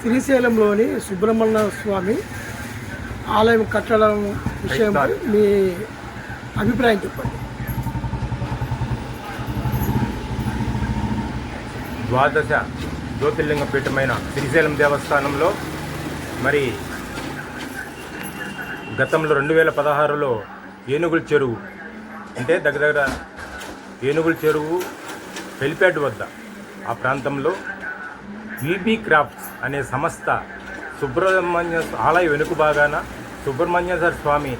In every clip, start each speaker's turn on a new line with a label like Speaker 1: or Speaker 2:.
Speaker 1: శ్రీశైలంలోని సుబ్రహ్మణ్య స్వామి ఆలయం కట్టడం విషయంపై మీ అభిప్రాయం చెప్పండి.
Speaker 2: ద్వాదశ జ్యోతిర్లింగ పీఠమైన శ్రీశైలం దేవస్థానంలో మరి గతంలో రెండు వేల పదహారులో ఏనుగుల చెరువు అంటే దగ్గర దగ్గర ఏనుగుల చెరువు హెలిప్యాడ్ వద్ద ఆ ప్రాంతంలో బీబీ క్రాఫ్ట్స్ అనే సంస్థ సుబ్రహ్మణ్య ఆలయ వెనుక భాగాన సుబ్రహ్మణ్యేశ్వర స్వామి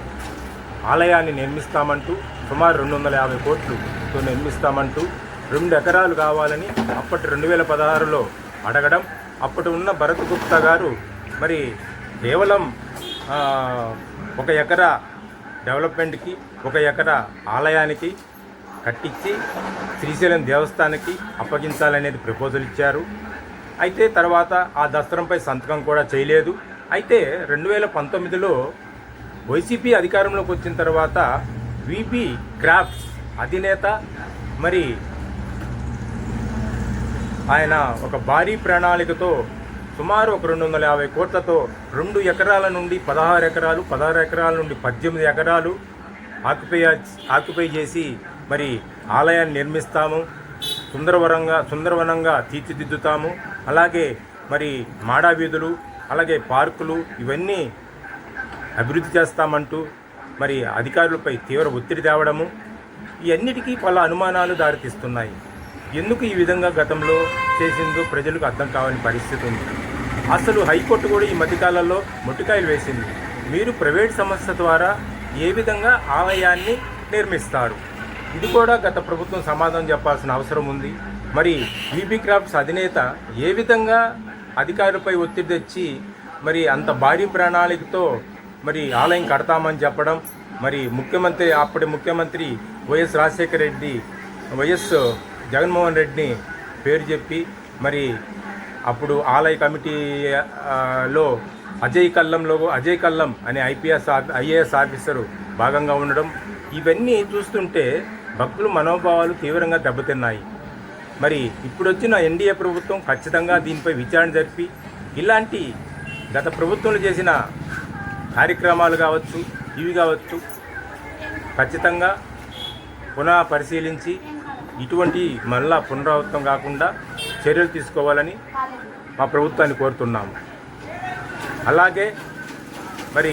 Speaker 2: ఆలయాన్ని నిర్మిస్తామంటూ సుమారు రెండు వందల యాభై కోట్లుతో నిర్మిస్తామంటూ రెండు ఎకరాలు కావాలని అప్పటి రెండు వేల పదహారులో అడగడం అప్పటి ఉన్న భరత్ గుప్తా గారు మరి కేవలం ఒక ఎకరా డెవలప్మెంట్కి ఒక ఎకరా ఆలయానికి కట్టించి శ్రీశైలం దేవస్థానానికి అప్పగించాలనేది ప్రపోజల్ ఇచ్చారు అయితే తర్వాత ఆ దస్త్రంపై సంతకం కూడా చేయలేదు. అయితే రెండు వేల పంతొమ్మిదిలో వైసీపీ అధికారంలోకి వచ్చిన తర్వాత విపి క్రాఫ్ట్స్ అధినేత మరి ఆయన ఒక భారీ ప్రణాళికతో సుమారు ఒక రెండు వందల యాభై కోట్లతో రెండు ఎకరాల నుండి పదహారు ఎకరాలు పదహారు ఎకరాల నుండి పద్దెనిమిది ఎకరాలు ఆక్యుపై ఆక్యుపై చేసి మరి ఆలయాన్ని నిర్మిస్తాము. సుందరవరంగా సుందరవనంగా తీర్చిదిద్దుతాము. అలాగే మరి మాడా వీధులు అలాగే పార్కులు ఇవన్నీ అభివృద్ధి చేస్తామంటూ మరి అధికారులపై తీవ్ర ఒత్తిడి తేవడము ఇవన్నిటికీ పలు అనుమానాలు దారితీస్తున్నాయి. ఎందుకు ఈ విధంగా గతంలో చేసిందో ప్రజలకు అర్థం కావని పరిస్థితి ఉంది. అసలు హైకోర్టు కూడా ఈ మధ్యకాలంలో మొట్టికాయలు వేసింది. మీరు ప్రైవేట్ సంస్థ ద్వారా ఏ విధంగా ఆలయాన్ని నిర్మిస్తారు? ఇది కూడా గత ప్రభుత్వం సమాధానం చెప్పాల్సిన అవసరం ఉంది. మరి బీబీ క్రాఫ్ట్స్ అధినేత ఏ విధంగా అధికారులపై ఒత్తిడి తెచ్చి మరి అంత భారీ ప్రణాళికతో మరి ఆలయం కడతామని చెప్పడం మరి ముఖ్యమంత్రి అప్పటి ముఖ్యమంత్రి వైఎస్ రాజశేఖర రెడ్డి వైఎస్ జగన్మోహన్ రెడ్డిని పేరు చెప్పి మరి అప్పుడు ఆలయ కమిటీ లో అజయ్ కల్లంలో అజయ్ కల్లం అనే ఐపీఎస్ ఐఏఎస్ ఆఫీసరు భాగంగా ఉండడం ఇవన్నీ చూస్తుంటే భక్తుల మనోభావాలు తీవ్రంగా దెబ్బతిన్నాయి. మరి ఇప్పుడు వచ్చిన ఎన్డీఏ ప్రభుత్వం ఖచ్చితంగా దీనిపై విచారణ జరిపి ఇలాంటి గత ప్రభుత్వంలో చేసిన కార్యక్రమాలు కావచ్చు ఇవి కావచ్చు ఖచ్చితంగా పునః పరిశీలించి ఇటువంటి మళ్ళా పునరావృతం కాకుండా చర్యలు తీసుకోవాలని మా ప్రభుత్వాన్ని కోరుతున్నాము. అలాగే మరి